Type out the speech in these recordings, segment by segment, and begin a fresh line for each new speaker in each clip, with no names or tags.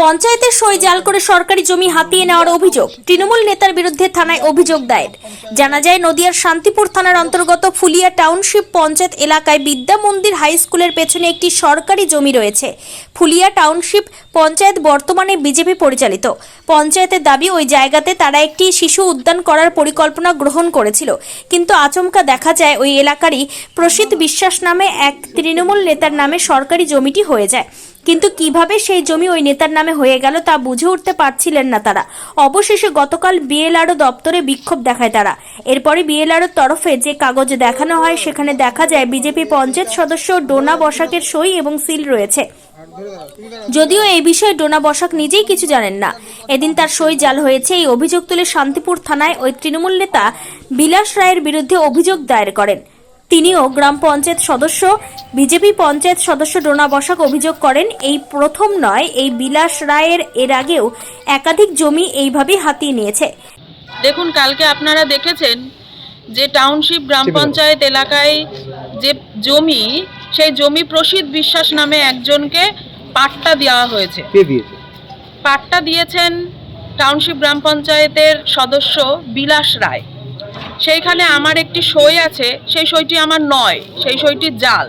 পঞ্চায়েতের সই জাল করে সরকারি জমি হাতিয়ে নেওয়ার অভিযোগ তৃণমূল নেতার বিরুদ্ধে থানায় অভিযোগ দায়ের। জানা যায়, নদিয়ার শান্তিপুর থানার অন্তর্গত ফুলিয়া টাউনশিপ পঞ্চায়েত এলাকায় বিদ্যা মন্দির হাই স্কুলের পেছনে একটি সরকারি জমি রয়েছে। ফুলিয়া টাউনশিপ পঞ্চায়েত বর্তমানে বিজেপি পরিচালিত। পঞ্চায়েতের দাবি, ওই জায়গাতে তারা একটি শিশু উদ্যান করার পরিকল্পনা গ্রহণ করেছিল। কিন্তু আচমকা দেখা যায়, ওই এলাকারই প্রসিদ্ধ বিশ্বাস নামে এক তৃণমূল নেতার নামে সরকারি জমিটি হয়ে যায়। কিন্তু কীভাবে সেই জমি ওই নেতার নামে হয়ে গেল তা বুঝে উঠতে পারছিলেন না তারা। অবশেষে গতকাল বিএলআরও দপ্তরে বিক্ষোভ দেখায় তারা। এরপরে বিএলআরওর তরফে যে কাগজ দেখানো হয়, সেখানে দেখা যায় বিজেপি পঞ্চায়েত সদস্য ডোনা বসাকের সই এবং সিল রয়েছে। যদিও এই বিষয়ে ডোনা বসাক নিজেই কিছু জানেন না। এদিন তার সই জাল হয়েছে এই অভিযোগ তুলে শান্তিপুর থানায় ওই তৃণমূল নেতা বিলাস রায়ের বিরুদ্ধে অভিযোগ দায়ের করেন। তিনিও গ্রাম পঞ্চায়েত সদস্য। বিজেপি পঞ্চায়েত সদস্য ডোনা বসাক অভিযোগ করেন এই প্রথম নয় এই বিলাস রায়ের এর আগেও একাধিক জমি এইভাবেই হাতিয়ে নিয়েছে।
দেখুন কালকে আপনারা দেখেছেন যে টাউনশিপ গ্রাম পঞ্চায়েত এলাকায় যে জমি সেই জমি প্রসিদ্ধ বিশ্বাস নামে একজনকে পাট্টা দেওয়া হয়েছে।
কে
পাট্টা দিয়েছেন টাউনশিপ গ্রাম পঞ্চায়েতের সদস্য বিলাস রায়। সেইখানে আমার একটি সই আছে, সেই সইটি আমার নয়, সেই সইটি জাল।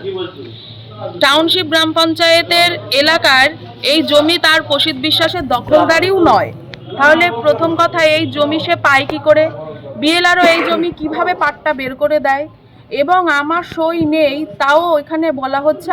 টাউনশিপ গ্রাম পঞ্চায়েতের এলাকার এই জমি তার প্রসিদ্ধ বিশ্বাসের দখলদারিও নয়। তাহলে প্রথম কথা, এই জমি সে পায় কি করে? বিএলআরও এই জমি কীভাবে পাট্টা বের করে দেয়? এবং আমার সই নেই, তাও এখানে বলা হচ্ছে